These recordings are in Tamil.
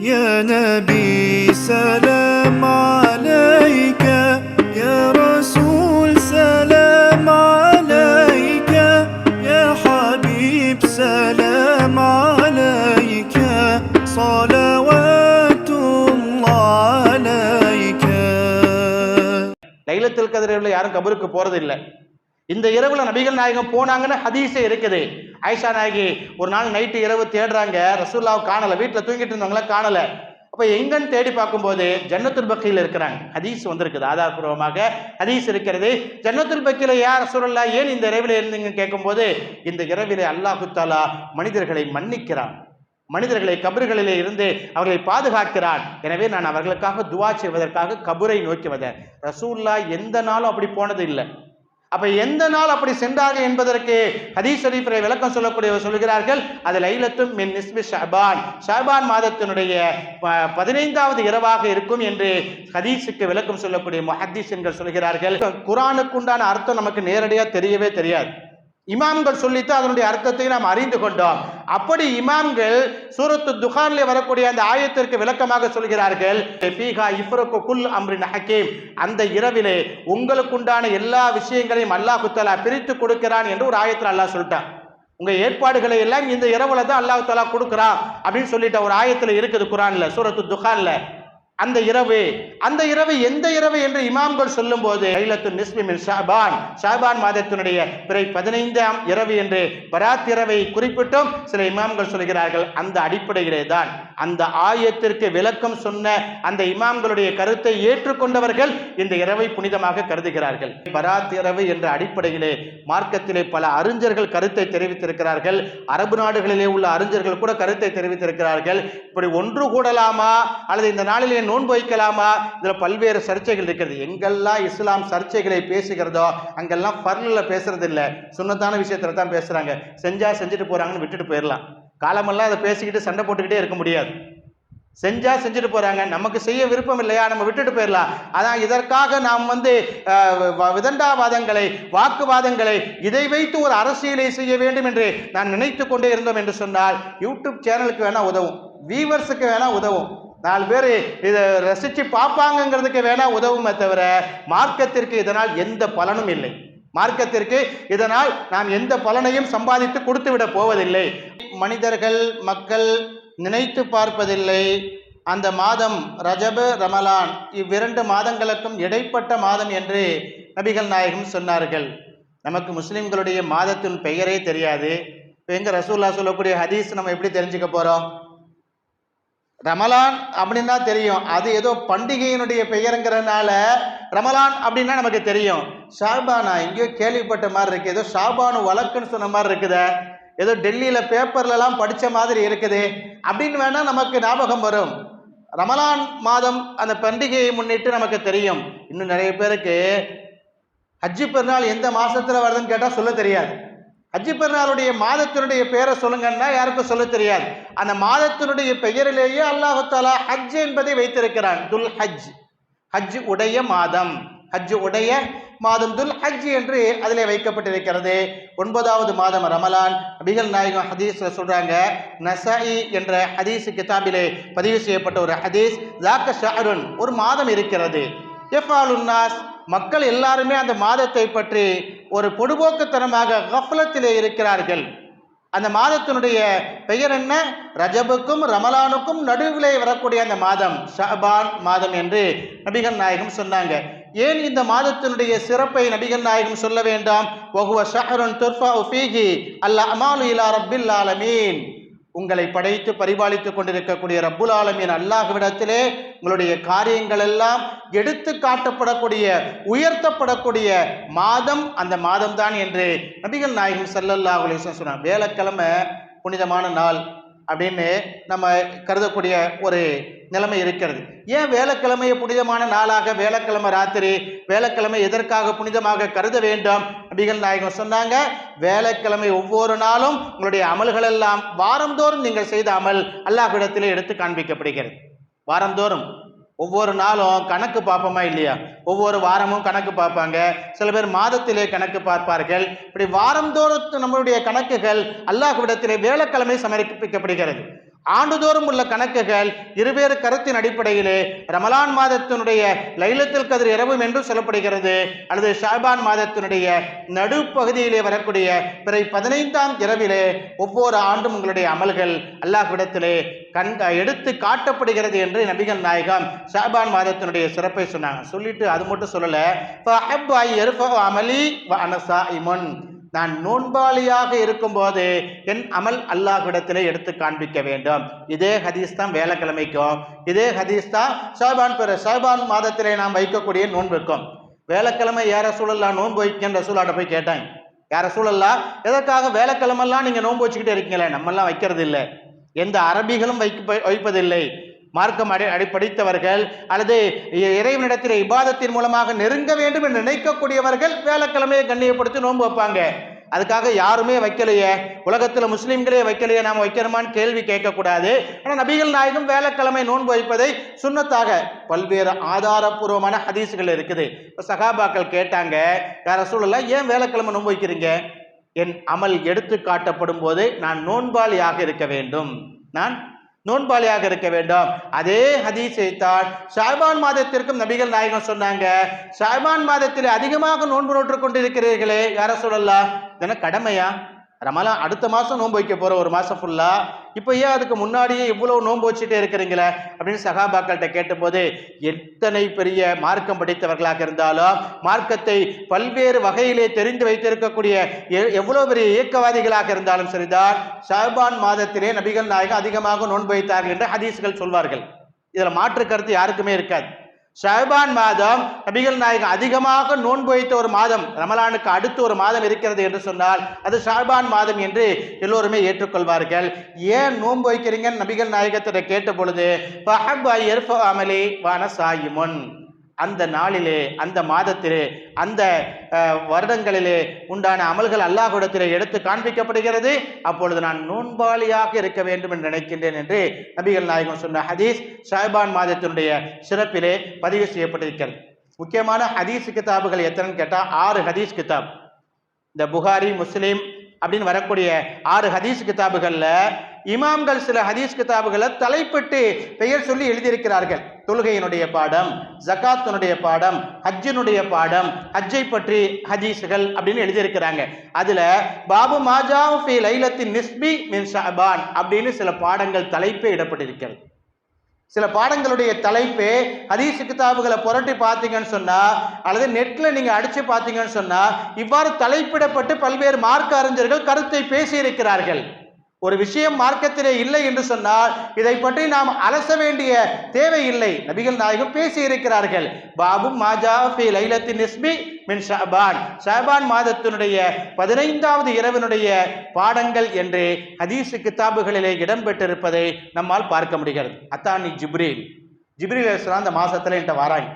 يا نبي سلام عليك يا رسول سلام عليك يا حبيب سلام عليك صلوات الله عليك லைலத்துல் கதிர் இரவுல யாரும் கபருக்கு போறது இல்ல இந்த இரவுல நபிகள் நாயகம் போனாங்கன்னு ஹதீஸே இருக்குது. ஆயிஷா நாயகி ஒரு நாள் நைட்டு இரவு தேடுறாங்க. ரசூல்லாவை காணலை. வீட்டில் தூங்கிட்டு இருந்தவங்கள காணலை. அப்போ எங்கன்னு தேடி பார்க்கும்போது ஜன்னத்துல் பக்கியில் இருக்கிறாங்க. ஹதீஸ் வந்திருக்குது. ஆதாரபூர்வமாக ஹதீஸ் இருக்கிறது. ஜன்னத்துல் பக்கியில் யார் ரசூலுல்லா ஏன் இந்த இரவில் இருந்தீங்க கேட்கும்போது இந்த இரவிலே அல்லாஹு தாலா மனிதர்களை மன்னிக்கிறான். மனிதர்களை கபர்களிலே இருந்து அவர்களை பாதுகாக்கிறான். எனவே நான் அவர்களுக்காக துவா செய்வதற்காக கபுரை நோக்கி வந்தேன். ரசூல்லா எந்த நாளும் அப்படி போனது இல்லை. அப்ப எந்த நாள் அப்படி சென்றார்கள் என்பதற்கு ஹதீஸ் ஷரீஃபரை விளக்கம் சொல்லக்கூடியவர் சொல்கிறார்கள் அது லைலத்தும் மின் நிஸ்மி ஷாபான். ஷாபான் மாதத்தினுடைய ப- பதினைந்தாவது இரவாக இருக்கும் என்று ஹதீஸுக்கு விளக்கம் சொல்லக்கூடிய முஹத்தீஸ்கள் சொல்கிறார்கள். குரானுக்குண்டான அர்த்தம் நமக்கு நேரடியாக தெரியவே தெரியாது. இமாம்கள் சொல்லித்தான் அதனுடைய அர்த்தத்தை நாம் அறிந்து கொண்டோம். அப்படி இமாம்கள் சூரத்து துகான்ல வரக்கூடிய அந்த ஆயத்திற்கு விளக்கமாக சொல்கிறார்கள் குல் அம்ரின் ஹக்கீம். அந்த இரவிலே உங்களுக்குண்டான எல்லா விஷயங்களையும் அல்லாஹ் பிரித்து கொடுக்கிறான் என்று ஒரு ஆயத்தில் அல்லாஹ் சொல்லிட்டான். உங்க ஏற்பாடுகளை எல்லாம் இந்த இரவுல தான் அல்லாஹ் தஆலா கொடுக்குறான் அப்படின்னு சொல்லிட்ட ஒரு ஆயத்தில் இருக்குது குரான்ல சூரத்து துகான்ல அந்த இரவு அந்த இரவு எந்த இரவு என்று இமாம்கள் சொல்லும் போது நிஸ்பி மின் ஷாபான் ஷாபான் மாதத்தினுடைய பிறை பதினைந்தாம் இரவு என்று பராத் இரவை குறிப்பிட்டும் சில இமாம்கள் சொல்கிறார்கள். அந்த அடிப்படையிலே தான் அந்த ஆயத்திற்கு விளக்கம் சொன்ன அந்த இமாம்களுடைய கருத்தை ஏற்றுக்கொண்டவர்கள் இந்த இரவை புனிதமாக கருதுகிறார்கள். பராத் இரவு என்ற அடிப்படையிலே மார்க்கத்திலே பல அறிஞர்கள் கருத்தை தெரிவித்திருக்கிறார்கள். அரபு நாடுகளிலே உள்ள அறிஞர்கள் கூட கருத்தை தெரிவித்திருக்கிறார்கள். இப்படி ஒன்று கூடலாமா? அல்லது இந்த நாளிலே நோன்பு வைக்கலாமா இதில் பல்வேறு சர்ச்சைகள் இருக்கிறது எங்கெல்லாம் இஸ்லாம் சர்ச்சைகளை பேசுகிறதோ அங்கெல்லாம் பர்லில் பேசுறது இல்லை சுண்ணத்தான விஷயத்தில் தான் பேசுகிறாங்க செஞ்சால் செஞ்சுட்டு போகிறாங்கன்னு விட்டுட்டு போயிடலாம் காலமெல்லாம் அதை பேசிக்கிட்டு சண்டை போட்டுக்கிட்டே இருக்க முடியாது. செஞ்சா செஞ்சுட்டு போறாங்க. நமக்கு செய்ய விருப்பம் இல்லையா? நம்ம விட்டுட்டு போயிடலாம் அதான் இதற்காக நாம் வந்து விதண்டாவாதங்களை வாக்குவாதங்களை இதை வைத்து ஒரு அரசியலை செய்ய வேண்டும் என்று நான் நினைத்து கொண்டே இருந்தோம் என்று சொன்னால் யூடியூப் சேனலுக்கு வேணா உதவும். வீவர்ஸுக்கு வேணா உதவும். நாலு பேர் இதை ரசித்து பார்ப்பாங்கங்கிறதுக்கு வேணால் உதவுமே தவிர மார்க்கத்திற்கு இதனால் எந்த பலனும் இல்லை. மார்க்கத்திற்கு இதனால் நாம் எந்த பலனையும் சம்பாதித்து கொடுத்துவிட போவதில்லை. மனிதர்கள் மக்கள் நினைத்து பார்ப்பதில்லை. அந்த மாதம் ரஜபு ரமலான் இவ்விரண்டு மாதங்களுக்கும் இடைப்பட்ட மாதம் என்று நபிகள் நாயகம் சொன்னார்கள். நமக்கு முஸ்லிம்களுடைய மாதத்தின் பெயரே தெரியாது. இப்போ எங்க ரசூல்லா சொல்லக்கூடிய ஹதீஸ் நம்ம எப்படி தெரிஞ்சுக்க போகிறோம் ரமலான் அப்படின்னா தெரியும். அது ஏதோ பண்டிகையினுடைய பெயருங்கிறதுனால ரமலான் அப்படின்னா நமக்கு தெரியும். ஷாபானா எங்கேயோ கேள்விப்பட்ட மாதிரி இருக்கு. ஏதோ ஷாபானு வழக்குன்னு சொன்ன மாதிரி இருக்குதே. ஏதோ டெல்லியில் பேப்பர்லலாம் படித்த மாதிரி இருக்குது. அப்படின்னு வேணால் நமக்கு ஞாபகம் வரும். ரமலான் மாதம் அந்த பண்டிகையை முன்னிட்டு நமக்கு தெரியும். இன்னும் நிறைய பேருக்கு ஹஜ்ஜி பெருநாள் எந்த மாதத்தில் வருதுன்னு கேட்டால் சொல்ல தெரியாது. ஹஜ்ஜி பெருநாளுடைய மாதத்தினுடைய பெயரை சொல்லுங்கன்னா யாருக்கும் சொல்ல தெரியாது. அந்த மாதத்தினுடைய பெயரிலேயே அல்லாஹு தாலா ஹஜ் என்பதை வைத்திருக்கிறான். துல் ஹஜ் ஹஜ் உடைய மாதம். ஹஜ் உடைய மாதம் துல் ஹஜ் என்று அதிலே வைக்கப்பட்டிருக்கிறது. ஒன்பதாவது மாதம் ரமலான். அபிகல் நாயகம் ஹதீஸில் சொல்கிறாங்க நசாயி என்ற ஹதீஸ் கிதாபிலே பதிவு செய்யப்பட்ட ஒரு ஹதீஸ் ஜாக்க ஷாருன் ஒரு மாதம் இருக்கிறது. எஃபாலுன்னாஸ் மக்கள் எல்லாருமே அந்த மாதத்தை பற்றி ஒரு பொடுபோக்குத்தனமாக கஃலத்திலே இருக்கிறார்கள். அந்த மாதத்தினுடைய பெயர் என்ன? ரஜபுக்கும் ரமலானுக்கும் நடுவிலே வரக்கூடிய அந்த மாதம் ஷபான் மாதம் என்று நபிகள் நாயகம் சொன்னாங்க. ஏன் இந்த மாதத்தினுடைய சிறப்பை நபிகள் நாயகம் சொல்ல வேண்டாம்? ஒகுவ ஷஹருன் துர்ஃபா உஃபீஹி அல்ல அமாலு இலா ரப்பில் ஆலமீன். உங்களை படைத்து பரிபாலித்துக் கொண்டிருக்கக்கூடிய ரப்புல் ஆலமின் அல்லாஹ்விடத்திலே உங்களுடைய காரியங்கள் எல்லாம் எடுத்து காட்டப்படக்கூடிய உயர்த்தப்படக்கூடிய மாதம் அந்த மாதம்தான் என்று நபிகள் நாயகம் செல்லல்லா அலைஹி சொன்னார். வேலைக்கிழமை புனிதமான நாள் அப்படின்னு நம்ம கருதக்கூடிய ஒரு நிலைமை இருக்கிறது. ஏன் வேலைக்கிழமையை புனிதமான நாளாக வேலைக்கிழமை ராத்திரி வேலைக்கிழமை எதற்காக புனிதமாக கருத வேண்டும்? நபிகள் நாயகம் சொன்னாங்க வேலைக்கிழமை ஒவ்வொரு நாளும் உங்களுடைய அமல்கள் எல்லாம் வாரந்தோறும் நீங்கள் செய்த அமல் அல்லாஹ்விடத்திலே எடுத்து காண்பிக்கப்படுகிறது. வாரந்தோறும். ஒவ்வொரு நாளும் கணக்கு பார்ப்போமா இல்லையா? ஒவ்வொரு வாரமும் கணக்கு பார்ப்பாங்க. சில பேர் மாதத்திலே கணக்கு பார்ப்பார்கள். இப்படி வாரந்தோறும் நம்மளுடைய கணக்குகள் அல்லாஹ்விடத்திலே வேலைக்கிழமை சமர்ப்பிக்கப்படுகிறது. ஆண்டுதோறும் உள்ள கணக்குகள் இருவேறு கருத்தின் அடிப்படையிலே ரமலான் மாதத்தினுடைய லைலத்தில் கதிர் இரவும் என்று சொல்லப்படுகிறது. அல்லது ஷாபான் மாதத்தினுடைய நடுப்பகுதியிலே வரக்கூடிய பிறை பதினைந்தாம் இரவிலே ஒவ்வொரு ஆண்டும் உங்களுடைய அமல்கள் அல்லாஹ்விடத்திலே கண் எடுத்து காட்டப்படுகிறது என்று நபிகள் நாயகம் ஷாபான் மாதத்தினுடைய சிறப்பை சொன்னாங்க. சொல்லிட்டு அது மட்டும் சொல்லலை. அமலி அனசா இமன் நான் நோன்பாளியாக இருக்கும்போது என் அமல் அல்லாஹ்விடத்திலே எடுத்து காண்பிக்க வேண்டும். இதே ஹதீஸ் தான் வேலைக்கிழமைக்கும். இதே ஹதீஸ் தான் சஹபான் பிற சஹபான் மாதத்திலே நாம் வைக்கக்கூடிய நோன்புக்கும் வேலைக்கிழமை ஏற சூழல்லாம் நோன்பு வைக்கின்ற ரசூலாட்ட போய் கேட்டாங்க. யார சூழல்லா எதற்காக வேலைக்கிழமெல்லாம் நீங்கள் நோன்பு வச்சுக்கிட்டே இருக்கீங்களே? நம்மெல்லாம் வைக்கிறது இல்லை எந்த அரபிகளும் வைக்க வைப்பதில்லை. மார்க்கம் அடி அடிப்படைத்தவர்கள் அல்லது இறைவனிடத்தில் இபாதத்தின் மூலமாக நெருங்க வேண்டும் என்று நினைக்கக்கூடியவர்கள் வேலைக்கிழமையை கண்ணியப்படுத்தி நோன்பு வைப்பாங்க. அதுக்காக யாருமே வைக்கலையே. உலகத்தில் முஸ்லீம்களே வைக்கலையே நாம் வைக்கணுமான்னு கேள்வி கேட்கக்கூடாது. ஆனால் நபிகள் நாயகம் வேலைக்கிழமை நோன்பு வைப்பதை சுன்னத்தாக பல்வேறு ஆதாரபூர்வமான ஹதீஸ்கள் இருக்குது. இப்போ சகாபாக்கள் கேட்டாங்க வேற சூழலாம் ஏன் வேலைக்கிழமை நோன்பு வைக்கிறீங்க? என் அமல் எடுத்து காட்டப்படும் போது நான் நோன்பாளியாக இருக்க வேண்டும். நான் நோன்பாளியாக இருக்க வேண்டும். அதே ஹதீஸை தான் ஷாபான் மாதத்திற்கும் நபிகள் நாயகம் சொன்னாங்க. ஷாபான் மாதத்தில் அதிகமாக நோன்பு நோற்று கொண்டிருக்கிறீர்களே யார சொல்லலாம் இதெல்லாம் கடமையா? ரமலான் அடுத்த மாசம் நோன்பு வைக்க போற ஒரு மாசம் ஃபுல்லா இப்போ ஏன் அதுக்கு முன்னாடியே இவ்வளவு நோன்பு வச்சுட்டே இருக்கிறீங்களே? அப்படின்னு சகாபாக்கள்கிட்ட கேட்டபோது எத்தனை பெரிய மார்க்கம் படித்தவர்களாக இருந்தாலும் மார்க்கத்தை பல்வேறு வகையிலே தெரிந்து வைத்திருக்கக்கூடிய எ- எவ்வளவு பெரிய இயக்கவாதிகளாக இருந்தாலும் சரிதான் ஷாபான் மாதத்திலே நபிகள் நாயகம் அதிகமாக நோன்பு வைத்தார்கள் என்று ஹதீஸ்கள் சொல்வார்கள். இதுல மாற்று கருத்து யாருக்குமே இருக்காது. ஷஹபான் மாதம் நபிகள் நாயகம் அதிகமாக நோன்பு வைத்த ஒரு மாதம் ரமலானுக்கு அடுத்து ஒரு மாதம் இருக்கிறது என்று சொன்னால் அது ஷாபான் மாதம் என்று எல்லோருமே ஏற்றுக்கொள்வார்கள். ஏன் நோன்பு வைக்கிறீங்கன்னு நபிகள் நாயகத்திட கேட்ட பொழுது அமலி வான சாயிமுன். அந்த நாளிலே அந்த மாதத்திலே அந்த வருடங்களிலே உண்டான அமல்கள் அல்லாஹுடத்திலே எடுத்து காண்பிக்கப்படுகிறது. அப்பொழுது நான் நோன்பாளியாக இருக்க வேண்டும் என்று நினைக்கின்றேன் என்று நபிகள் நாயகம் சொன்ன ஹதீஸ் ஷாஹிபான் மாதத்தினுடைய சிறப்பிலே பதிவு செய்யப்பட்டிருக்கிறது. முக்கியமான ஹதீஸ் கிதாபுகள் எத்தனைன்னு கேட்டால் ஆறு ஹதீஸ் கிதாப். இந்த புகாரி முஸ்லீம் அப்படின்னு வரக்கூடிய ஆறு ஹதீஸ் கிதாபுகளில் இமாம்கள் சில ஹதீஸ் கிதாபுகளை தலைப்பிட்டு பெயர் சொல்லி எழுதியிருக்கிறார்கள். தொழுகையினுடைய பாடம் ஜக்காத்தினுடைய பாடம் ஹஜ்ஜினுடைய பாடம் ஹஜ்ஜை பற்றி ஹதீஸுகள் அப்படின்னு எழுதியிருக்கிறாங்க. அதில் பாபு மாஜா ஃபி லைலத்தின் நிஸ்பி மின் ஷபான் அப்படின்னு சில பாடங்கள் தலைப்பே இடப்பட்டிருக்கிறது. சில பாடங்களுடைய தலைப்பு ஹதீஸ் கிதாபுகளை புரட்டி பார்த்தீங்கன்னு சொன்னா அல்லது நெட்ல நீங்க அடிச்சு பார்த்தீங்கன்னு சொன்னா இவ்வாறு தலைப்பிடப்பட்டு பல்வேறு மார்க்க அறிஞர்கள் கருத்தை பேசியிருக்கிறார்கள். ஒரு விஷயம் மார்க்கத்திலே இல்லை என்று சொன்னால் இதை பற்றி நாம் அலச வேண்டிய தேவை இல்லை. நபிகள் நாயகம் பேசி இருக்கிறார்கள் பாபு மாஜா ஃபி லைலத்தின் நிஸ்பி மின் ஷாபான். ஷாபான் மாதத்தினுடைய பதினைந்தாவது இரவினுடைய பாடங்கள் என்று ஹதீஸ் கிதாபுகளிலே இடம்பெற்றிருப்பதை நம்மால் பார்க்க முடிகிறது. அத்தானி ஜிப்ரீல். ஜிப்ரீல் அந்த மாசத்துல என்கிட்ட வராங்க.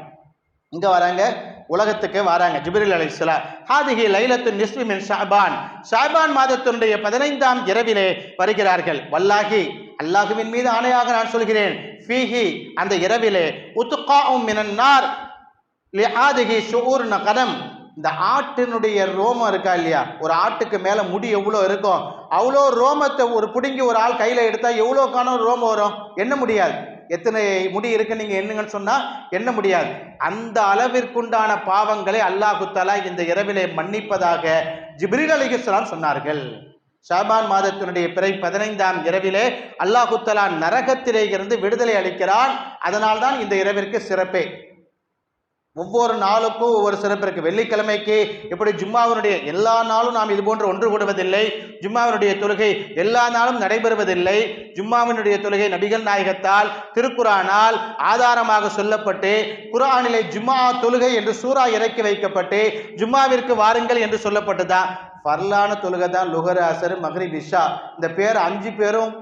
இங்க வராங்க? உலகத்துக்கு வராங்க. ஜிபிரில் அலிஸ்லா ஹாதிகி லைலத்து நிஸ்பி மின் ஷாபான். ஷாபான் மாதத்தினுடைய பதினைந்தாம் இரவிலே வருகிறார்கள். வல்லாஹி அல்லாஹுவின் மீது ஆணையாக நான் சொல்கிறேன். ஃபீஹி அந்த இரவிலே உத்துகா மினன்னார் ஆதிகி ஷூர் கதம். இந்த ஆட்டினுடைய ரோமம் இருக்கா இல்லையா? ஒரு ஆட்டுக்கு மேலே முடி எவ்வளோ இருக்கும்? அவ்வளோ ரோமத்தை ஒரு பிடுங்கி ஒரு ஆள் கையில் எடுத்தால் எவ்வளோ ரோமம் வரும்? என்ன முடியாது. எத்தனை முடி இருக்கு நீங்க எண்ணுங்கன்னு சொன்னா எண்ண முடியாது. அந்த அளவிற்குண்டான பாவங்களை அல்லாஹு இந்த இரவிலே மன்னிப்பதாக ஜிப்ரில் அலைஹிஸ்ஸலாம் சொன்னார்கள். ஷாபான் மாதத்தினுடைய பிறை பதினைந்தாம் இரவிலே அல்லாஹு தஆலா நரகத்திலே இருந்து விடுதலை அளிக்கிறான். அதனால்தான் இந்த இரவிற்கு சிறப்பே. ஒவ்வொரு நாளுக்கும் ஒவ்வொரு சிறப்பு வெள்ளிக்கிழமைக்கு இப்படி ஜும்மாவினுடைய எல்லா நாளும் நாம் இது போன்று ஒன்று கூடுவதில்லை. ஜும்மாவினுடைய தொழுகை எல்லா நாளும் நடைபெறுவதில்லை. ஜும்மாவினுடைய தொழுகை நபிகள் நாயகத்தால் திருக்குரானால் ஆதாரமாக சொல்லப்பட்டு குரானிலே ஜும்மா தொழுகை என்று சூறா இறக்கி வைக்கப்பட்டு ஜும்மாவிற்கு வாருங்கள் என்று சொல்லப்பட்டுதான் பரலான தொழுகை தான் லுகர் அசர் மஹ்ரிப் இந்த பேர் அஞ்சு பேரும்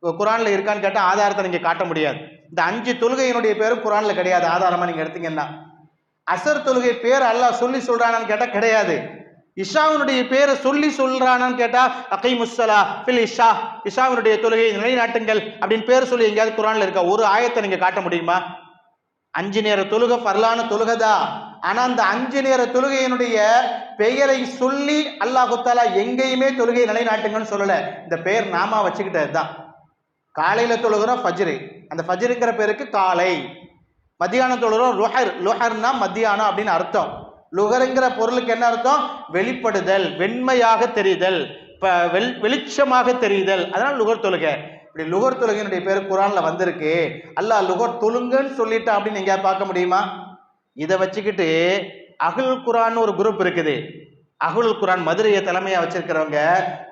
குரானில் இருக்கான்னு கேட்டால் ஆதாரத்தை நீங்கள் காட்ட முடியாது. இந்த அஞ்சு தொழுகையினுடைய பேரும் குரானில் கிடையாது. ஆதாரமாக நீங்கள் எடுத்தீங்கன்னா. அசர் தொழுகை பேர் அல்லாஹ் சொல்லி சொல்றானான்னு கேட்டால் கிடையாது. இஷாவினுடைய பேரை சொல்லி சொல்றானான்னு கேட்டா அகை முஸ்ஸலா ஃபில் இஷா. இஷாவினுடைய தொழுகை நிலைநாட்டுங்கள் அப்படின்னு பேர் சொல்லி எங்கேயாவது குரான்ல இருக்கா? ஒரு ஆயத்தை நீங்க காட்ட முடியுமா? அஞ்சு நேர தொழுகை பரலான தொழுகைதா? ஆனா அந்த அஞ்சு நேர தொழுகையினுடைய பெயரை சொல்லி அல்லாஹு எங்கேயுமே தொழுகையை நிலைநாட்டுங்கன்னு சொல்லல. இந்த பெயர் நாமா வச்சுக்கிட்டது தான் காலையில தொழுகிறோம் ஃபஜ்ரு. அந்த ஃபஜ்ருங்கிற பேருக்கு காலை. மத்தியானம் தொழுகிறோம் லுஹர் லுஹர்னா மத்தியானம் அப்படின்னு அர்த்தம். லுகருங்கிற பொருளுக்கு என்ன அர்த்தம்? வெளிப்படுதல் வெண்மையாக தெரிதல் இப்போ வெள் வெளிச்சமாக தெரியுதல் அதனால் லுகர் தொழுகை. இப்படி லுகர் தொழுகையினுடைய பேர் குரானில் வந்திருக்கு. அல்லாஹ் லுகர் தொழுங்கன்னு சொல்லிட்டா அப்படின்னு நீங்கள் பார்க்க முடியுமா? இதை வச்சுக்கிட்டு அகுல் குரான் ஒரு குரூப் இருக்குது. அகுல் குரான் மதுரையை தலைமையாக வச்சிருக்கிறவங்க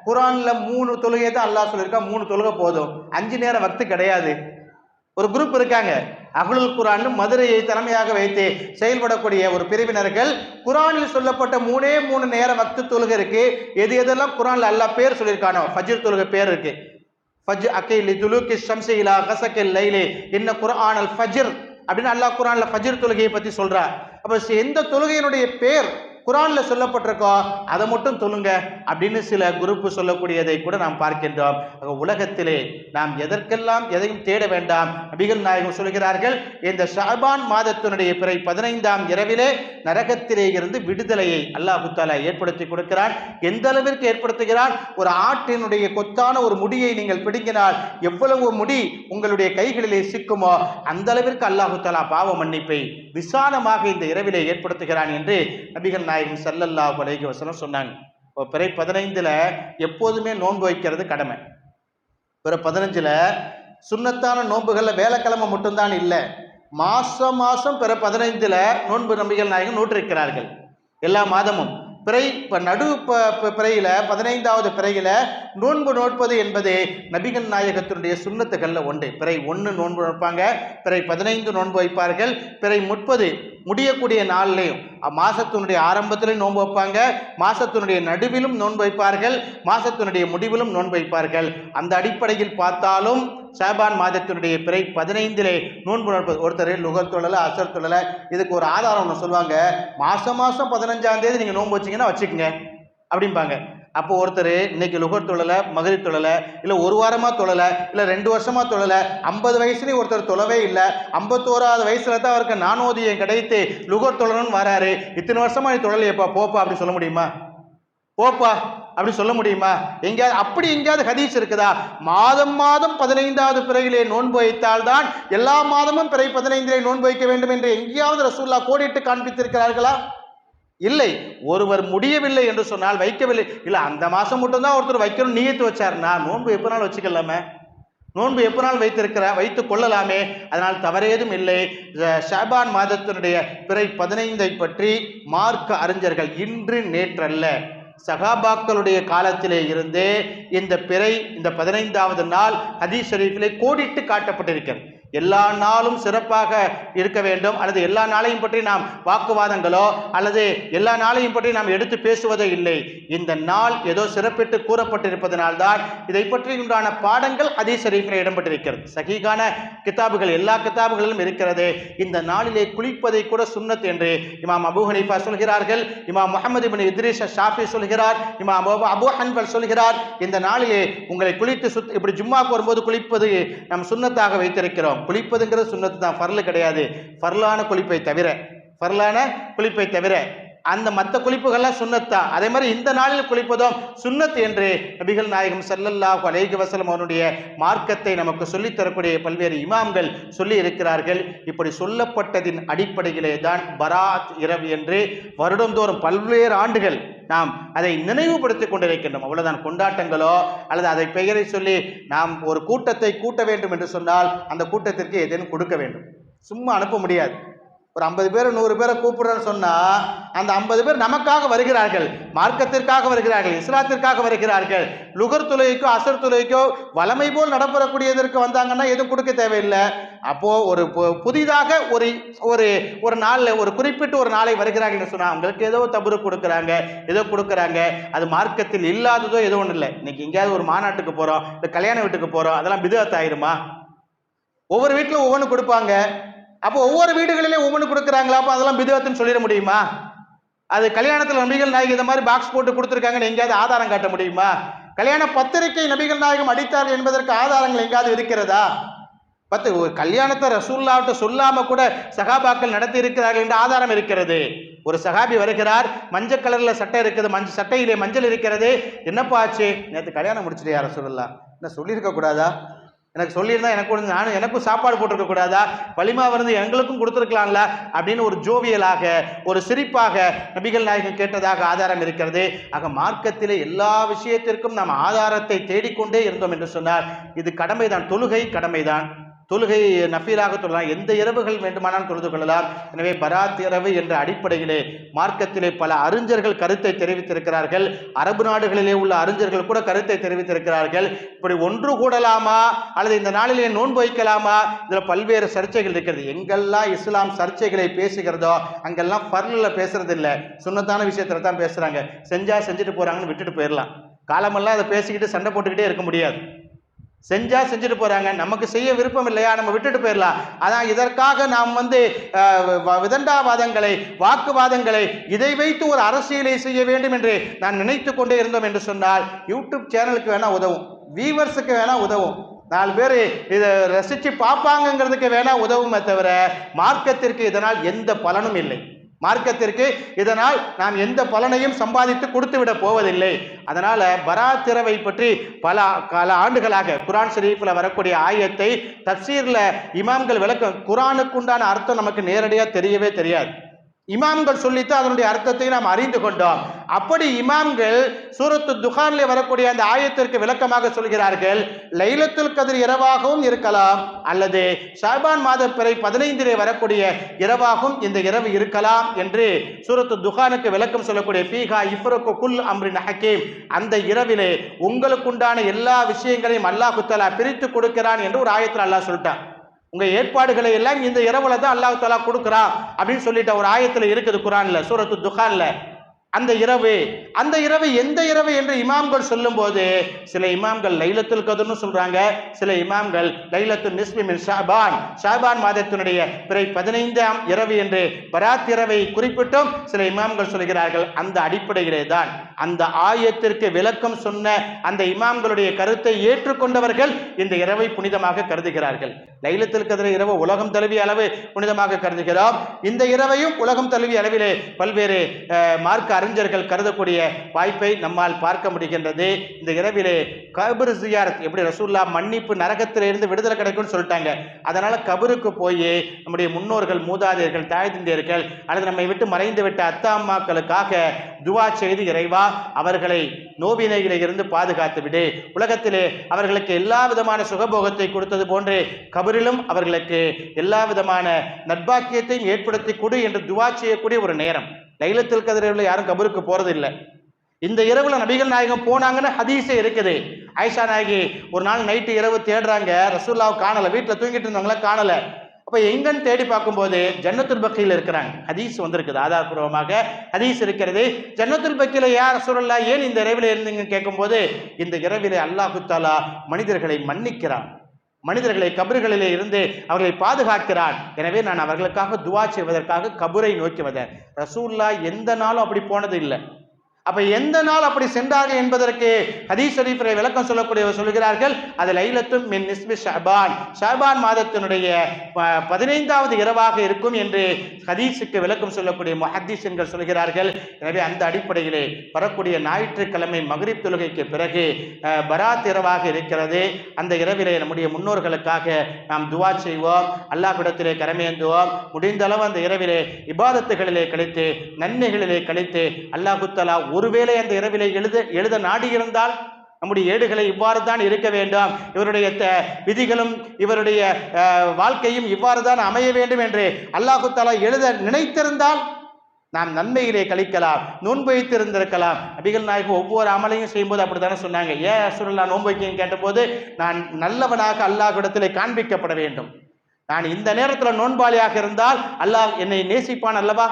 குரானில் மூணு தொழுகை தான் அல்லாஹ் சொல்லியிருக்கா மூணு தொழுகை போதும். அஞ்சு நேரம் வக்து கிடையாது. ஒரு குரூப் இருக்காங்க. அகுலுல் குரான் மதுரையை தலைமையாக வைத்து செயல்படக்கூடிய ஒரு பிரிவினர்கள் குரானில் சொல்லப்பட்ட மூணே மூணு நேர வக்து தொழுகை இருக்கு. எது எதெல்லாம் குரான்ல அல்லாஹ் பேர் சொல்லியிருக்கானோ ஃபஜ்ர் தொழுகை பேர் இருக்கு. ஃபஜ் அக்கைலி துலுக்கி ஷம்சி கசக்கில் லைலே என்ன குரான் அல் ஃபஜ்ர் அப்படின்னு அல்லாஹ் குரான்ல ஃபஜ்ர் தொழுகையை பத்தி சொல்றார் அப்போ எந்த தொழுகையினுடைய பேர் குரானில் சொல்லப்பட்டிருக்கோ அதை மட்டும் சொல்லுங்க அப்படின்னு சில குரூப் சொல்லக்கூடியதை கூட நாம் பார்க்கின்றோம். உலகத்திலே நாம் எதற்கெல்லாம் எதையும் தேட வேண்டாம் நபிகள் நாயகம் சொல்கிறார்கள் இந்த ஷாபான் மாதத்தினுடைய பிறை பதினைந்தாம் இரவிலே நரகத்திலே இருந்து விடுதலையை அல்லாஹு ஏற்படுத்தி கொடுக்கிறான். எந்த அளவிற்கு ஏற்படுத்துகிறான்? ஒரு ஆட்டினுடைய கொத்தான ஒரு முடியை நீங்கள் பிடுங்கினால் எவ்வளவு முடி உங்களுடைய கைகளிலே சிக்குமோ அந்த அளவிற்கு அல்லாஹு தாலா பாவ மன்னிப்பை விசாலமாக இந்த இரவிலே ஏற்படுத்துகிறான் என்று நபிகள் நாயகம் சல்லல்லா வலைகி வசனம் சொன்னாங்க. இப்போ பிறை பதினைந்தில் எப்போதுமே நோன்பு வைக்கிறது கடமை. பிற பதினஞ்சில் சுண்ணத்தான நோன்புகளில் வேலைக்கிழமை மட்டும்தான் இல்லை. மாதம் மாதம் பிற பதினைந்தில் நோன்பு நம்பிகள் நாயகம் நூற்றிருக்கிறார்கள். எல்லா மாதமும். பிறை இப்போ நடு ப- ப- பதினைந்தாவது பிறையில் நோன்பு நோட்பது என்பது நபிகள் நாயகத்தினுடைய சுண்ணத்துகளில் ஒன்று. பிறை ஒன்று நோன்பு நோட்பாங்க. பிறை பதினைந்து நோன்பு வைப்பார்கள். பிறை முப்பது முடியக்கூடிய நாள்லையும் மாசத்தினுடைய ஆரம்பத்திலையும் நோன்பு வைப்பாங்க மாசத்தினுடைய நடுவிலும் நோன்பு வைப்பார்கள் மாசத்தினுடைய முடிவிலும் நோன்பு வைப்பார்கள். அந்த அடிப்படையில் பார்த்தாலும் ஷாபான் மாதத்தினுடைய பிறை பதினைந்திலே நோன்பு நோன்பு ஒருத்தர் லுகர் அசர் தொழலை இதுக்கு ஒரு ஆதாரம் ஒன்று சொல்லுவாங்க மாதம் மாதம் பதினஞ்சாம் தேதி நீங்கள் நோன்பு வச்சீங்கன்னா வச்சுக்கோங்க அப்படிம்பாங்க. அப்போ ஒருத்தர் இன்னைக்கு லுகர் தொழல மகளிர் தொழலை இல்லை ஒரு வாரமாக தொழலை இல்லை ரெண்டு வருஷமாக தொழலை ஐம்பது வயசுலேயும் ஒருத்தர் தொழவே இல்லை ஐம்பத்தோராவது வயசில் தான் அவருக்கு நானோதியம் கிடைத்து லுகர் தொழணும்னு வராரு. இத்தனை வருஷமாக நீ தொழலையப்பா போப்பா அப்படி சொல்ல முடியுமா? போப்பா அப்படி சொல்ல முடியுமா? எங்கேயாவது அப்படி எங்கேயாவது ஹதீஸ் இருக்குதா? மாதம் மாதம் பதினைந்தாவது பிறையிலே நோன்பு வைத்தால்தான் எல்லா மாதமும் பிறை பதினைந்திலே நோன்பு வைக்க வேண்டும் என்று எங்கேயாவது ரசூல்லா கோடிட்டு காண்பித்திருக்கிறார்களா? இல்லை ஒருவர் முடியவில்லை என்று சொன்னால் வைக்கவில்லை. இல்லை அந்த மாதம் மட்டும்தான் ஒருத்தர் வைக்கணும் நியத்து வச்சாருன்னா நோன்பு எப்போனாலும் வச்சுக்கலாமே. நோன்பு எப்போனால் வைத்திருக்கிற வைத்துக் கொள்ளலாமே. அதனால் தவறேதும் இல்லை. ஷாபான் மாதத்தினுடைய பிறை பதினைந்தை பற்றி மார்க்க அறிஞர்கள் இன்று நேற்றல்ல சகாபாக்களுடைய காலத்திலே இருந்தே இந்த பிறை இந்த பதினைந்தாவது நாள் ஹதீஸ் ஷரீஃபிலே கோடிட்டு காட்டப்பட்டிருக்கிறது. எல்லா நாளும் சிறப்பாக இருக்க வேண்டும். அல்லது எல்லா நாளையும் பற்றி நாம் வாக்குவாதங்களோ அல்லது எல்லா நாளையும் பற்றி நாம் எடுத்து பேசுவதோ இல்லை. இந்த நாள் ஏதோ சிறப்பிட்டு கூறப்பட்டிருப்பதனால்தான் இதை பற்றி உண்டான பாடங்கள் அதே ஷரீஃபில் இடம்பெற்றிருக்கிறது. சகிகான கிதாபுகள் எல்லா கிதாபுகளிலும் இருக்கிறது. இந்த நாளிலே குளிப்பதை கூட சுண்ணத் என்று இமாம் அபு ஹனீஃபா சொல்கிறார்கள். இமாம் முகமது பின் இத்ரீஸ் ஷாஃபி சொல்கிறார். இமாம் அபு அபூ ஹன்பல் சொல்கிறார். இந்த நாளிலே உங்களை குளித்து சுத் இப்படி ஜும்மாக்கு வரும்போது குளிப்பது நம் சுன்னத்தாக வைத்திருக்கிறோம். குளிப்பதுங்கிறது சுண்ணத்து தான் ஃபர்லு கிடையாது. ஃபர்லான குளிப்பை தவிர ஃபர்லான குளிப்பை தவிர அந்த மற்ற குளிப்புகள்லாம் சுண்ணத்தா? அதே மாதிரி இந்த நாளில் குளிப்பதும் சுன்னத் என்று நபிகள் நாயகம் செல்லல்லா அலைஹி வசலம் அவனுடைய மார்க்கத்தை நமக்கு சொல்லித் தரக்கூடிய பல்வேறு இமாம்கள் சொல்லி இருக்கிறார்கள். இப்படி சொல்லப்பட்டதின் அடிப்படையிலே தான் பராத் இரவு என்று வருடந்தோறும் பல்வேறு ஆண்டுகள் நாம் அதை நினைவுபடுத்திக் கொண்டிருக்கின்றோம். அவ்வளவுதான். கொண்டாட்டங்களோ அல்லது அதை பெயரை சொல்லி நாம் ஒரு கூட்டத்தை கூட்ட வேண்டும் என்று சொன்னால் அந்த கூட்டத்திற்கு ஏதேனும் கொடுக்க வேண்டும். சும்மா அனுப்ப முடியாது. ஒரு ஐம்பது பேர் நூறு பேரை கூப்பிடுறேன்னு சொன்னால் அந்த ஐம்பது பேர் நமக்காக வருகிறார்கள். மார்க்கத்திற்காக வருகிறார்கள் இஸ்லாத்திற்காக வருகிறார்கள். லுகர் துளைக்கோ அசர் துளைக்கோ வளமை போல் நடப்பெறக்கூடியதற்கு வந்தாங்கன்னா எதுவும் கொடுக்க தேவையில்லை. அப்போது ஒரு பு- புதிதாக ஒரு ஒரு ஒரு நாளில் ஒரு குறிப்பிட்ட ஒரு நாளை வருகிறார்கள் சொன்னால் அவங்களுக்கு ஏதோ தபுரு கொடுக்குறாங்க ஏதோ கொடுக்குறாங்க. அது மார்க்கத்தில் இல்லாததோ ஏதோ ஒன்றும் இல்லை. இன்றைக்கி எங்கேயாவது ஒரு மாநாட்டுக்கு போகிறோம் இல்லை கல்யாண வீட்டுக்கு போகிறோம் அதெல்லாம் பிதத் ஒவ்வொரு வீட்டில் ஒவ்வொன்று கொடுப்பாங்க. அப்போ ஒவ்வொரு வீடுகளிலே ஒவ்வொன்று கொடுக்குறாங்களா? அப்போ அதெல்லாம் விதவத்துன்னு சொல்லிட முடியுமா? அது கல்யாணத்தில் நபிகள் நாயகம் இந்த மாதிரி பாக்ஸ் போட்டு கொடுத்துருக்காங்கன்னு எங்கேயாவது ஆதாரம் காட்ட முடியுமா? கல்யாண பத்திரிகை நபிகள் நாயகம் அடித்தார் என்பதற்கு ஆதாரங்கள் எங்காவது இருக்கிறதா? பத்து ஒரு கல்யாணத்தை ரசூல்லாவிட்ட சொல்லாம கூட சகாபாக்கள் நடத்தி இருக்கிறார்கள் என்ற ஆதாரம் இருக்கிறது. ஒரு சகாபி வருகிறார் மஞ்சள் கலர்ல சட்டை இருக்குது மஞ்சள் சட்டையிலே மஞ்சள் இருக்கிறது. என்னப்பா ஆச்சு? நேற்று கல்யாணம் முடிச்சிட்டியா ரசூல்லா என்ன சொல்லியிருக்க கூடாதா? எனக்கு சொல்லியிருந்தா எனக்கு கூட நானும் எனக்கும் சாப்பாடு போட்டிருக்க கூடாதா? வலிமா வந்து எங்களுக்கும் கொடுத்துருக்கலாம்ல அப்படின்னு ஒரு ஜோவியலாக ஒரு சிரிப்பாக நபிகள் நாயகம் கேட்டதாக ஆதாரம் இருக்கிறது. ஆக மார்க்கத்திலே எல்லா விஷயத்திற்கும் நாம் ஆதாரத்தை தேடிக்கொண்டே இருந்தோம் என்று சொன்னார் இது கடமைதான் தொழுகை கடமைதான். தொழுகை நஃபீலாக தொழலாம். எந்த இரவுகள் வேண்டுமானாலும் தொழுது கொள்ளலாம். எனவே பராத் இரவு என்ற அடிப்படையிலே மார்க்கத்திலே பல அறிஞர்கள் கருத்தை தெரிவித்திருக்கிறார்கள். அரபு நாடுகளிலே உள்ள அறிஞர்கள் கூட கருத்தை தெரிவித்திருக்கிறார்கள். இப்படி ஒன்று கூடலாமா? அல்லது இந்த நாளிலே நோன்பு வைக்கலாமா? இதில் பல்வேறு சர்ச்சைகள் இருக்கிறது. எங்கெல்லாம் இஸ்லாம் சர்ச்சைகளை பேசுகிறதோ அங்கெல்லாம் பர்லில் பேசுறது இல்லை சுண்ணத்தான விஷயத்தில் தான் பேசுகிறாங்க செஞ்சா செஞ்சுட்டு போகிறாங்கன்னு விட்டுட்டு போயிடலாம் காலமெல்லாம் அதை பேசிக்கிட்டு சண்டை போட்டுக்கிட்டே இருக்க முடியாது. செஞ்சா செஞ்சுட்டு போறாங்க. நமக்கு செய்ய விருப்பம் இல்லையா? நம்ம விட்டுட்டு போயிடலாம். அதான் இதற்காக நாம் வந்து விதண்டாவாதங்களை வாக்குவாதங்களை இதை வைத்து ஒரு அரசியலை செய்ய வேண்டும் என்று நான் நினைத்து கொண்டே இருந்தோம் என்று சொன்னால் யூடியூப் சேனலுக்கு வேணா உதவும். வீவர்ஸுக்கு வேணா உதவும். நாலு பேர் இதை ரசித்து பார்ப்பாங்கங்கிறதுக்கு வேணா உதவுமே தவிர மார்க்கத்திற்கு இதனால் எந்த பலனும் இல்லை. மார்க்கத்திற்கு. இதனால் நாம் எந்த பலனையும் சம்பாதித்து கொடுத்து விட போவதில்லை. அதனால் பராத்திரவை பற்றி பல பல ஆண்டுகளாக குரான் ஷெரீஃபில் வரக்கூடிய ஆயத்தை தப்சீரில் இமாம்கள் விளக்கம் குரானுக்குண்டான அர்த்தம் நமக்கு நேரடியாக தெரியவே தெரியாது. இமாம்கள் சொல்லித்தான் அதனுடைய அர்த்தத்தை நாம் அறிந்து கொண்டோம். அப்படி இமாம்கள் சூரத்து துகான்ல வரக்கூடிய அந்த ஆயத்திற்கு விளக்கமாக சொல்கிறார்கள் லைலத்துல் கதிர் இரவாகவும் இருக்கலாம் அல்லது ஷாபான் மாத பிறை பதினைந்திலே வரக்கூடிய இரவாகவும் இந்த இரவு இருக்கலாம் என்று சூரத்து துகானுக்கு விளக்கம் சொல்லக்கூடிய ஃபீஹா இஃப்ருக்கு குல் அம்ரின் ஹக்கீம். அந்த இரவிலே உங்களுக்குண்டான எல்லா விஷயங்களையும் அல்லாஹ் பிரித்து கொடுக்கிறான் என்று ஒரு ஆயத்தில் அல்லாஹ் சொல்லிட்டான். உங்க ஏற்பாடுகளை எல்லாம் இந்த இரவுல தான் அல்லாஹ் தஆலா கொடுக்குறான் அப்படின்னு சொல்லிட்ட ஒரு ஆயத்துல இருக்குது குரான்ல சூரத்து துகான்ல அந்த இரவு அந்த இரவு எந்த இரவு என்று இமாம்கள் சொல்லும்போது சில இமாம்கள் லைலத்தில் கதுன்னு சொல்றாங்க சில இமாம்கள் லைலத்து நிஸ்மிமின் ஷாபான் ஷாபான் மாதத்தினுடைய பிறை பதினைந்தாம் இரவு என்று பராத் இரவை குறிப்பிட்டும் சில இமாம்கள் சொல்கிறார்கள். அந்த அடிப்படையிலே தான் அந்த ஆயத்திற்கு விளக்கம் சொன்ன அந்த இமாம்களுடைய கருத்தை ஏற்றுக்கொண்டவர்கள் இந்த இரவை புனிதமாக கருதுகிறார்கள். லைலத்துல் கதிர இரவு உலகம் தழுவிய அளவு புனிதமாக கருதுகிறோம். இந்த இரவையும் உலகம் தழுவிய அளவிலே பல்வேறு மார்க்க அறிஞர்கள் கருதக்கூடிய வாய்ப்பை நம்மால் பார்க்க முடிகின்றது. இந்த இரவிலே கபர் ஜியாரத் எப்படி ரசூல்லா மன்னிப்பு நரகத்திலிருந்து விடுதலை கிடைக்கும்னு சொல்லிட்டாங்க. அதனால கபருக்கு போய் நம்முடைய முன்னோர்கள் மூதாதையர்கள் தாய்தந்தையர்கள் அல்லது நம்மை விட்டு மறைந்து விட்ட அத்தா அம்மாக்களுக்காக துவா செய்து இறைவா அவர்களை நோவினையிலிருந்து பாதுகாத்து விடு உலகத்திலே அவர்களுக்கு எல்லா விதமான சுகபோகத்தை கொடுத்தது போன்று கபரிலும் அவர்களுக்கு எல்லா விதமான நட்பாக்கியத்தையும் ஏற்படுத்தி கொடு என்று துவா செய்யக்கூடிய ஒரு நேரம். லைலத்தில் கதிரவில் யாரும் கபருக்கு போறது இல்லை இந்த இரவுல நபிகள் நாயகம் போனாங்கன்னு ஹதீஸே இருக்குது. ஆயிஷா நாயகி ஒரு நாள் நைட்டு இரவு தேடுறாங்க. ரசூல்லாவை காணலை. வீட்டில் தூங்கிட்டு இருந்தவங்கள காணலை. அப்போ எங்கன்னு தேடி பார்க்கும்போது ஜன்னத்துல் பக்கியில் இருக்கிறாங்க. ஹதீஸ் வந்திருக்குது. ஆதாரபூர்வமாக ஹதீஸ் இருக்கிறது. ஜன்னத்துல் பக்கியில் யார் ரசூலுல்லா ஏன் இந்த இரவில் இருந்தீங்க கேட்கும்போது இந்த இரவிலே அல்லாஹு தாலா மனிதர்களை மன்னிக்கிறான். மனிதர்களை கபர்களிலே இருந்து அவர்களை பாதுகாக்கிறான். எனவே நான் அவர்களுக்காக துவா செய்வதற்காக கபுரை நோக்கி வந்தேன். ரசூல்லா எந்த நாளும் அப்படி போனது இல்லை. அப்ப எந்த நாள் அப்படி சென்றார்கள் என்பதற்கு ஹதீஸ் ஷரீஃபரை விளக்கம் சொல்லக்கூடியவர் சொல்கிறார்கள் அது லைலத்தும் மின் நிஸ்மி ஷாபான். ஷாபான் மாதத்தினுடைய ப- பதினைந்தாவது இரவாக இருக்கும் என்று ஹதீஸுக்கு விளக்கம் சொல்லக்கூடிய முஹத்தீஸ்கள் சொல்கிறார்கள். எனவே அந்த அடிப்படையிலே வரக்கூடிய ஞாயிற்றுக்கிழமை மகரிப் தொழுகைக்கு பிறகு பராத் இரவாக இருக்கிறது. அந்த இரவிலே நம்முடைய முன்னோர்களுக்காக நாம் துவா செய்வோம் அல்லாஹ்விடத்திலே கரமேந்துவோம். முடிந்த அளவு அந்த இரவிலே இபாதத்துகளிலே கழித்து நன்மைகளிலே கழித்து அல்லாஹுத்தலா ஒருவேளை அந்த இரவிலே எழுத எழுத நாடி இருந்தால் நம்முடைய ஏடுகளை இவ்வாறு தான் இருக்க வேண்டும். இவருடைய த- விதிகளும் இவருடைய வாழ்க்கையும் இவ்வாறு தான் அமைய வேண்டும் என்று அல்லாஹு தாலா எழுத நினைத்திருந்தால் நாம் நன்மையிலே கழிக்கலாம் நோன்பு வைத்திருந்திருக்கலாம். நபிகள் நாயகம் ஒவ்வொரு அமலையும் செய்யும்போது அப்படி தானே சொன்னாங்க. ஏன் அசுரல்லா நோன்பு வைக்கன்னு கேட்டபோது நான் நல்லவனாக அல்லாஹ்விடத்திலே காண்பிக்கப்பட வேண்டும். நான் இந்த நேரத்தில் நோன்பாளியாக இருந்தால் அல்லாஹ் என்னை நேசிப்பான் அல்லவா?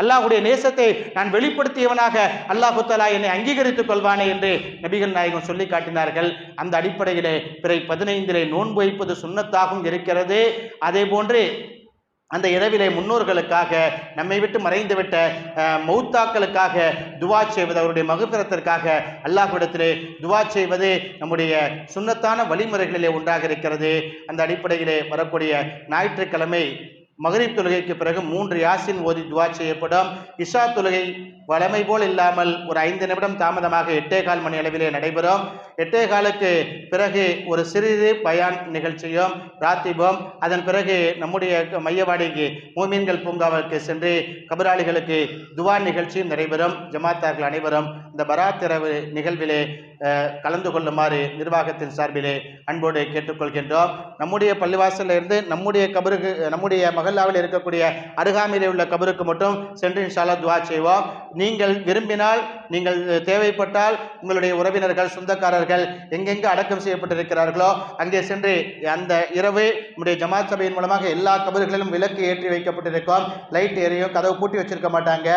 அல்லாஹுடைய நேசத்தை நான் வெளிப்படுத்தியவனாக அல்லாஹு தஆலா என்னை அங்கீகரித்துக் கொள்வானே என்று நபிகள் நாயகம் சொல்லி காட்டினார்கள். அந்த அடிப்படையிலே பிறை பதினைந்திலே நோன்பு வைப்பது சுண்ணத்தாகவும் இருக்கிறது. அதே போன்று அந்த இரவிலே முன்னோர்களுக்காக நம்மை விட்டு மறைந்துவிட்ட மௌத்தாக்களுக்காக துவா செய்வது அவருடைய மகுபிரத்திற்காக அல்லாஹ்விடத்திலே துவா செய்வது நம்முடைய சுன்னத்தான வழிமுறைகளிலே ஒன்றாக இருக்கிறது. அந்த அடிப்படையிலே வரக்கூடிய ஞாயிற்றுக்கிழமை மகரீப் தொழுகைக்கு பிறகு மூன்று யாசின் ஓதி துவா செய்யப்படும். இஷா தொழுகை வழமை போல் இல்லாமல் ஒரு ஐந்து நிமிடம் தாமதமாக எட்டே கால் மணி அளவிலே நடைபெறும். எட்டே காலுக்கு பிறகு ஒரு சிறிது பயான் நிகழ்ச்சியும் ராத்திபம் அதன் பிறகு நம்முடைய மையவாடிக்கு மூமீன்கள் பூங்காவிற்கு சென்று கபராளிகளுக்கு துவா நிகழ்ச்சியும் நடைபெறும். ஜமாத்தார்கள் அனைவரும் இந்த பராத்திரவு நிகழ்விலே கலந்து கொள்ளுமாறு நிர்வாகத்தின் சார்பிலே அன்போடு கேட்டுக்கொள்கின்றோம். நம்முடைய பள்ளிவாசலில் இருந்து நம்முடைய கபருக்கு நம்முடைய மகல்லாவில் இருக்கக்கூடிய அருகாமையிலே உள்ள கபருக்கு மட்டும் சென்று இன்ஷாலா துவா செய்வோம். நீங்கள் விரும்பினால் நீங்கள் தேவைப்பட்டால் உங்களுடைய உறவினர்கள் சொந்தக்காரர்கள் எங்கெங்கு அடக்கம் செய்யப்பட்டிருக்கிறார்களோ அங்கே சென்று அந்த இரவு நம்முடைய ஜமாத் சபையின் மூலமாக எல்லா கபறுகளிலும் விளக்கு ஏற்றி வைக்கப்பட்டிருக்கும். லைட் எரியும் கதவு பூட்டி வச்சிருக்க மாட்டாங்க.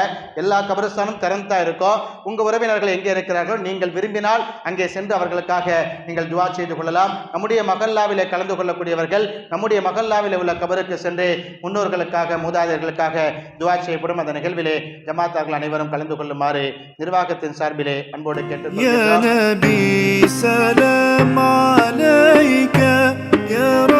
எல்லா கபரஸ்தானும் திறந்தா இருக்கும். உங்க உறவினர்கள் எங்கே இருக்கிறார்களோ நீங்கள் விரும்பினால் அங்கே சென்று அவர்களுக்காக நீங்கள் துவா செய்து கொள்ளலாம். நம்முடைய மகல்லாவிலே கலந்து கொள்ளக்கூடியவர்கள் நம்முடைய மகல்லாவில் உள்ள கபருக்கு சென்று முன்னோர்களுக்காக மூதாதையர்களுக்காக துவா செய்யப்படும். அந்த நிகழ்விலே ஜமாத்தார்கள் அனைவரும் கலந்து கொள்ளுமாறு நிர்வாகத்தின் சார்பிலே அன்போடு يا